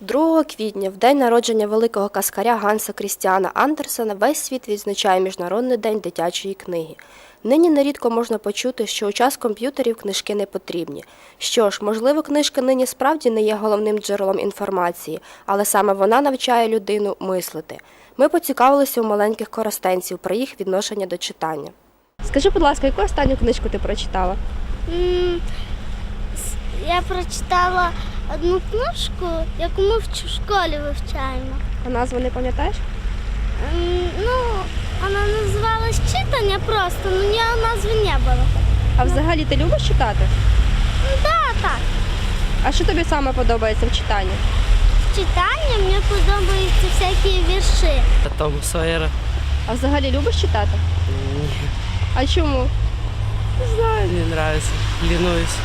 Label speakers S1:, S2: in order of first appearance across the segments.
S1: 2 квітня, в день народження великого каскаря Ганса Крістіана Андерсена, весь світ відзначає Міжнародний день дитячої книги. Нині нерідко можна почути, що у час комп'ютерів книжки не потрібні. Що ж, можливо, книжка нині справді не є головним джерелом інформації, але саме вона навчає людину мислити. Ми поцікавилися у маленьких коростенців про їх відношення до читання. Скажи, будь ласка, яку останню книжку ти прочитала?
S2: Я прочитала одну книжку, яку ми в школі вивчаємо.
S1: А назву не пам'ятаєш?
S2: Ну, вона називалась читання просто, але ні назви не було.
S1: А взагалі ти любиш читати?
S2: Ну, да, так.
S1: А що тобі саме подобається в читанні?
S2: В читанні мені подобаються всякі вірші.
S3: Тому Сойера.
S1: А взагалі любиш читати? А чому?
S3: Не знаю, не нравится. Ленуюсь.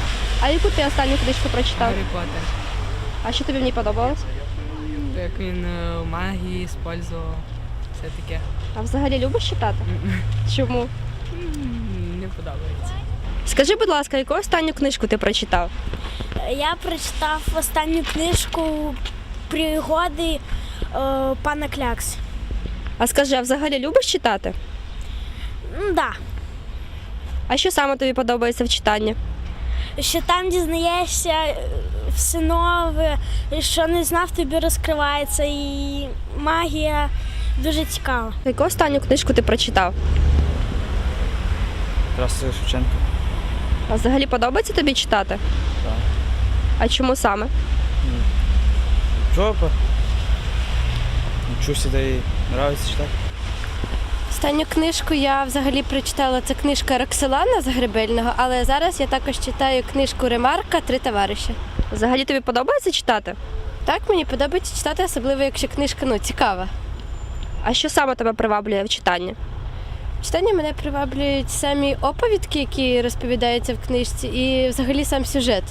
S1: А яку ти останню книжку прочитав?
S4: Гаррі Поттер.
S1: А що тобі в ній подобалось?
S4: Як він е, магії спользував. Все таке.
S1: А взагалі любиш читати? Чому?
S4: Не подобається.
S1: Скажи, будь ласка, яку останню книжку ти прочитав?
S5: Я прочитав останню книжку пригоди е, пана Клякс.
S1: А скажи, а взагалі любиш читати?
S5: М, Да.
S1: А що саме тобі подобається в читанні?
S5: Що там дізнаєшся е, все нове, що не знав, тобі розкривається, і магія дуже цікава.
S1: Яку останню книжку ти прочитав?
S6: Тараса Шевченко.
S1: А взагалі подобається тобі читати?
S6: Так.
S1: А чому саме?
S6: Жопа. Учуся да і нравиться читати.
S7: Останню книжку я взагалі прочитала. Це книжка Роксолана Загребельного, але зараз я також читаю книжку Ремарка Три товариші.
S1: Взагалі тобі подобається читати?
S7: Так мені подобається читати, особливо якщо книжка ну, цікава.
S1: А що саме тебе приваблює в читанні?
S7: Читання мене приваблюють самі оповідки, які розповідаються в книжці, і взагалі сам сюжет.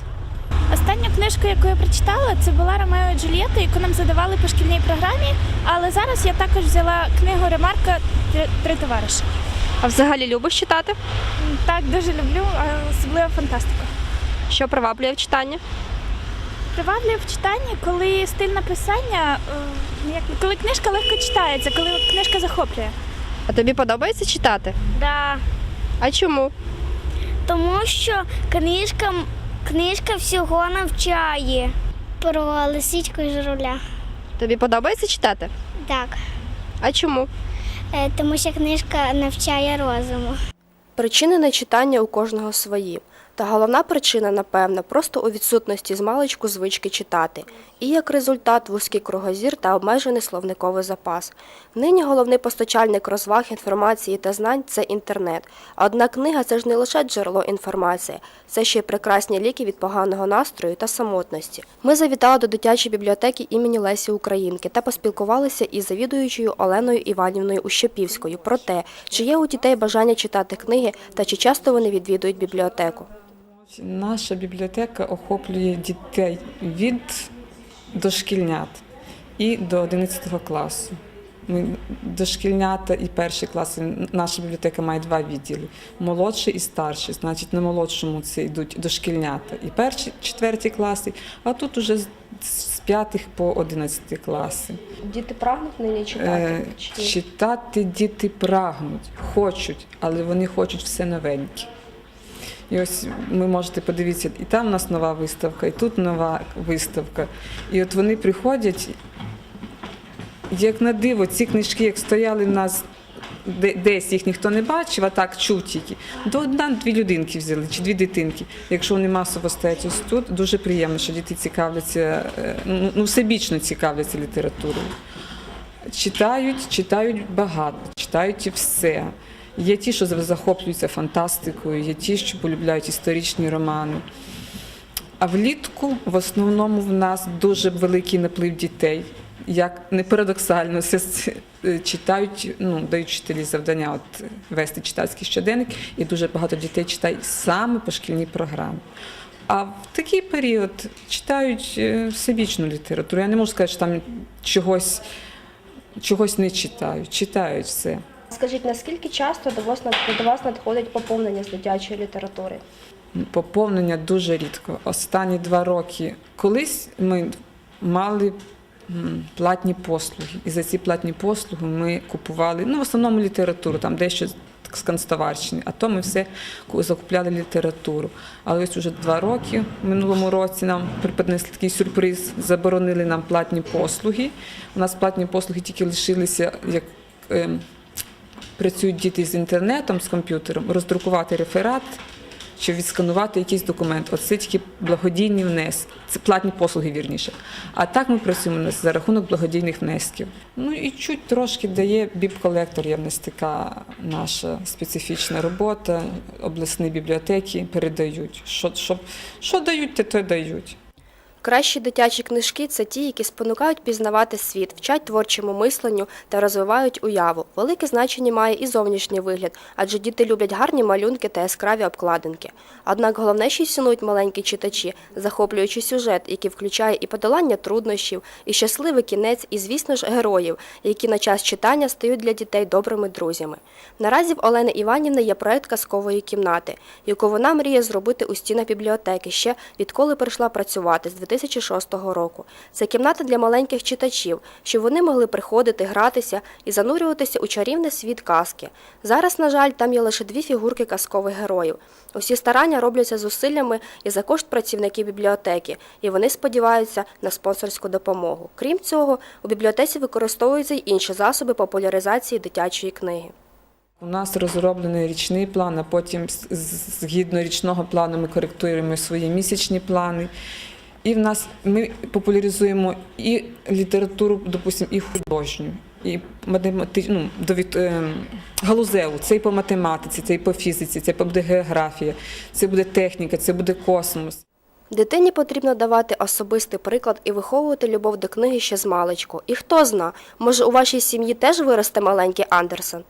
S5: Останню книжку, яку я прочитала, це була Ромео і Джульєта, яку нам задавали по шкільній програмі. Але зараз я також взяла книгу Ремарка «Три- товариші.
S1: А взагалі любиш читати?
S5: Так, дуже люблю, а особливо фантастику.
S1: Що приваблює в читанні?
S5: Приваблює в читанні, коли стиль написання, е, коли книжка легко читається, коли книжка захоплює.
S1: А тобі подобається читати?
S2: Да.
S1: А чому?
S2: Тому що книжка, книжка всього навчає. Про лисичку і журавля.
S1: Тобі подобається читати?
S2: Так.
S1: А чому?
S2: Е, Тому що книжка навчає розуму.
S1: Причини нечитання у кожного свої. Та головна причина, напевно, просто у відсутності змалечку звички читати. І як результат вузький кругозір та обмежений словниковий запас. Нині головний постачальник розваг, інформації та знань це інтернет. Однак книга це ж не лише джерело інформації, це ще й прекрасні ліки від поганого настрою та самотності. Ми завітали до дитячої бібліотеки імені Лесі Українки та поспілкувалися із завідуючою Оленою Іванівною Ущепівською про те, чи є у дітей бажання читати книги та чи часто вони відвідують бібліотеку.
S8: Наша бібліотека охоплює дітей від дошкільнят і до 11 класу. Ми дошкільнята і перші класи. Наша бібліотека має два відділи: молодший і старший. Значить, на молодшому це йдуть дошкільнята і перші, четверті класи, а тут уже з- п'ятих по 11 класи.
S1: Діти прагнуть нині
S8: Е, Читати діти прагнуть, хочуть, але вони хочуть все новеньке. І ось ви можете подивитися, і там у нас нова виставка, і тут нова виставка. І от вони приходять, як на диво, ці книжки, як стояли в нас десь їх ніхто не бачив, а так чув тільки. До одна-дві людинки взяли чи дві дитинки. Якщо вони масово стоять ось тут, дуже приємно, що діти цікавляться, е, ну ну, всебічно цікавляться літературою. Читають, читають багато, читають все. Є ті, що захоплюються фантастикою, є ті, що полюбляють історичні романи. А влітку в основному в нас дуже великий наплив дітей. Як не парадоксально, читають, ну, дають вчителі завдання от, вести читацький щоденник, і дуже багато дітей читають саме по шкільній програмі. А в такий період читають е, всебічну літературу. Я не можу сказати, що там чогось, чогось не читають, читають все.
S1: Скажіть, наскільки часто до вас, до вас надходить поповнення з дитячої літератури?
S8: Поповнення дуже рідко. Останні два роки. Колись ми мали платні послуги. І за ці платні послуги ми купували ну, в основному літературу, там дещо з канцтоварщини, а то ми все закупляли літературу. Але ось уже два роки в минулому році нам припинився такий сюрприз, заборонили нам платні послуги. У нас платні послуги тільки лишилися як. Працюють діти з інтернетом, з комп'ютером, роздрукувати реферат чи відсканувати якийсь документ. Оце тільки благодійні внески. Це платні послуги вірніше. А так ми працюємо за рахунок благодійних внесків. Ну і чуть трошки дає біб-колектор явнистика наша специфічна робота. Обласні бібліотеки передають. Що, що, що дають, те то дають.
S1: Кращі дитячі книжки це ті, які спонукають пізнавати світ, вчать творчому мисленню та розвивають уяву. Велике значення має і зовнішній вигляд, адже діти люблять гарні малюнки та яскраві обкладинки. Однак головне, що цінують маленькі читачі, захоплюючий сюжет, який включає і подолання труднощів, і щасливий кінець, і, звісно ж, героїв, які на час читання стають для дітей добрими друзями. Наразі в Олени Іванівни є проект казкової кімнати, яку вона мріє зробити у стінах бібліотеки ще відколи прийшла працювати з 2006 року. Це кімната для маленьких читачів, щоб вони могли приходити, гратися і занурюватися у чарівний світ казки. Зараз, на жаль, там є лише дві фігурки казкових героїв. Усі старання робляться зусиллями і за кошт працівників бібліотеки, і вони сподіваються на спонсорську допомогу. Крім цього, у бібліотеці використовуються й інші засоби популяризації дитячої книги.
S8: У нас розроблений річний план, а потім згідно річного плану ми коректуємо свої місячні плани. І в нас ми популяризуємо і літературу, допустимо, і художню, і математи... ну, довід... ем, галузеву. Це і по математиці, це і по фізиці, це буде географія, це буде техніка, це буде космос.
S1: Дитині потрібно давати особистий приклад і виховувати любов до книги ще з маличку. І хто зна, може у вашій сім'ї теж виросте маленький Андерсен?